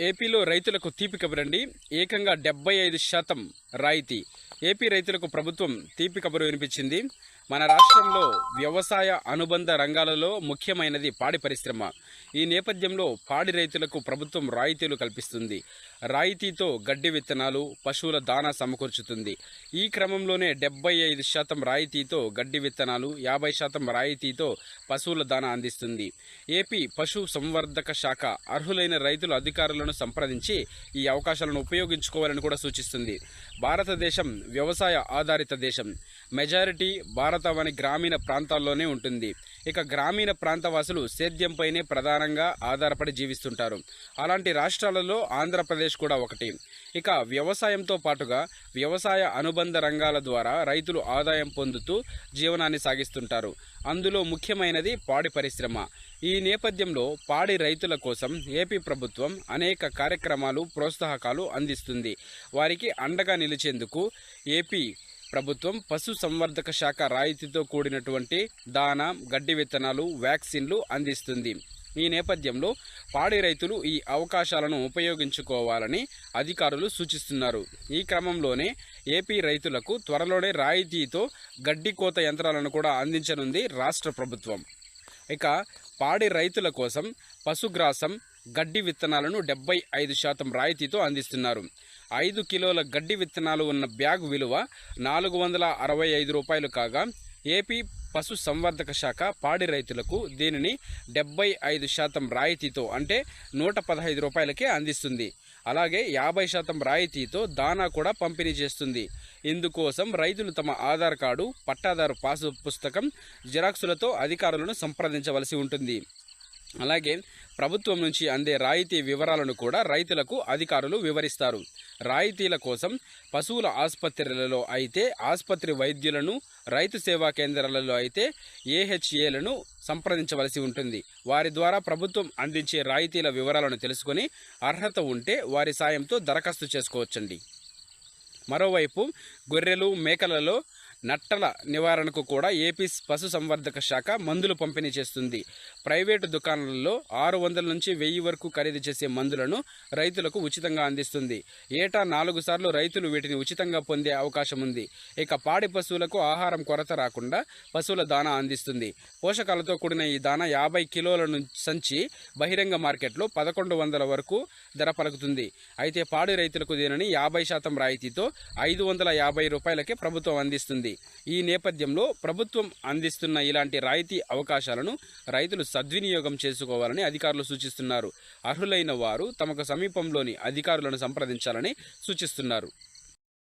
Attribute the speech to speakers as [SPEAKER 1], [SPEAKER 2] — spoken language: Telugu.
[SPEAKER 1] ఏపీలో రైతులకు తీపి కబురండి. ఏకంగా డెబ్బై ఐదు శాతం రాయితీ. ఏపీ రైతులకు ప్రభుత్వం తీపి కబురు వినిపించింది. మన రాష్ట్రంలో వ్యవసాయ అనుబంధ రంగాలలో ముఖ్యమైనది పాడి పరిశ్రమ. ఈ నేపథ్యంలో పాడి రైతులకు ప్రభుత్వం రాయితీలు కల్పిస్తుంది. రాయితీతో గడ్డి విత్తనాలు పశువుల దానా సమకూర్చుతుంది. ఈ క్రమంలోనే డెబ్బై ఐదు శాతం రాయితీతో గడ్డి విత్తనాలు యాభై శాతం రాయితీతో పశువుల దానా అందిస్తుంది. ఏపీ పశు సంవర్ధక శాఖ అర్హులైన రైతుల అధికారులను సంప్రదించి ఈ అవకాశాలను ఉపయోగించుకోవాలని కూడా సూచిస్తుంది. భారతదేశం వ్యవసాయ ఆధారిత దేశం. మెజారిటీ భారత వని గ్రామీణ ప్రాంతాల్లోనే ఉంటుంది. ఇక గ్రామీణ ప్రాంతవాసులు సేద్యంపైనే ప్రధానంగా ఆధారపడి జీవిస్తుంటారు. అలాంటి రాష్ట్రాలలో ఆంధ్రప్రదేశ్ కూడా ఒకటి. ఇక వ్యవసాయంతో పాటుగా వ్యవసాయ అనుబంధ రంగాల ద్వారా రైతులు ఆదాయం పొందుతూ జీవనాన్ని సాగిస్తుంటారు. అందులో ముఖ్యమైనది పాడి పరిశ్రమ. ఈ నేపథ్యంలో పాడి రైతుల కోసం ఏపీ ప్రభుత్వం అనేక కార్యక్రమాలు ప్రోత్సాహకాలు అందిస్తుంది. వారికి అండగా నిలిచేందుకు ఏపీ ప్రభుత్వం పశు సంవర్ధక శాఖ రాయితీతో కూడినటువంటి దాన గడ్డి విత్తనాలు వ్యాక్సిన్లు అందిస్తుంది. ఈ నేపథ్యంలో పాడి రైతులు ఈ అవకాశాలను ఉపయోగించుకోవాలని అధికారులు సూచిస్తున్నారు. ఈ క్రమంలోనే ఏపీ రైతులకు త్వరలోనే రాయితీతో గడ్డి కోత యంత్రాలను కూడా అందించనుంది రాష్ట్ర ప్రభుత్వం. ఇక పాడి రైతుల కోసం పశుగ్రాసం గడ్డి విత్తనాలను డెబ్బై ఐదు శాతం రాయితీతో అందిస్తున్నారు. ఐదు కిలోల గడ్డి విత్తనాలు ఉన్న బ్యాగ్ విలువ నాలుగు వందల అరవై ఐదు రూపాయలు కాగా ఏపీ పశు సంవర్ధక శాఖ పాడి రైతులకు దీనిని డెబ్బై ఐదు శాతం రాయితీతో అంటే నూట పదహైదు రూపాయలకే అందిస్తుంది. అలాగే యాభై శాతం రాయితీతో దానా కూడా పంపిణీ చేస్తుంది. ఇందుకోసం రైతులు తమ ఆధార్ కార్డు పట్టాదారు పాసు పుస్తకం జిరాక్సులతో అధికారులను సంప్రదించవలసి ఉంటుంది. అలాగే ప్రభుత్వం నుంచి అందే రాయితీ వివరాలను కూడా రైతులకు అధికారులు వివరిస్తారు. రాయితీల కోసం పశువుల ఆసుపత్రులలో అయితే ఆసుపత్రి వైద్యులను రైతు సేవా కేంద్రాలలో అయితే ఏహెచ్ఏలను సంప్రదించవలసి ఉంటుంది. వారి ద్వారా ప్రభుత్వం అందించే రాయితీల వివరాలను తెలుసుకొని అర్హత ఉంటే వారి సాయంతో దరఖాస్తు చేసుకోవచ్చండి. మరోవైపు గొర్రెలు మేకలలో నట్టల నివారణకు కూడా ఏపీ పశు సంవర్ధక శాఖ మందులు పంపిణీ చేస్తుంది. ప్రైవేటు దుకాణాలలో ఆరు వందల నుంచి వెయ్యి వరకు ఖరీదు చేసే మందులను రైతులకు ఉచితంగా అందిస్తుంది. ఏటా నాలుగు సార్లు రైతులు వీటిని ఉచితంగా పొందే అవకాశం ఉంది. ఇక పాడి పశువులకు ఆహారం కొరత రాకుండా పశువుల దానా అందిస్తుంది. పోషకాలతో కూడిన ఈ దానా యాభై కిలోల సంచి బహిరంగ మార్కెట్లో పదకొండు వందల వరకు ధర పలుకుతుంది. అయితే పాడి రైతులకు దీనిని యాభై శాతం రాయితీతో ఐదు వందల యాభై రూపాయలకే ప్రభుత్వం అందిస్తుంది. ఈ నేపథ్యంలో ప్రభుత్వం అందిస్తున్న ఇలాంటి రాయితీ అవకాశాలను రైతులు సద్వినియోగం చేసుకోవాలని అధికారులు సూచిస్తున్నారు. అర్హులైన వారు తమకు సమీపంలోని అధికారులను సంప్రదించాలని సూచిస్తున్నారు.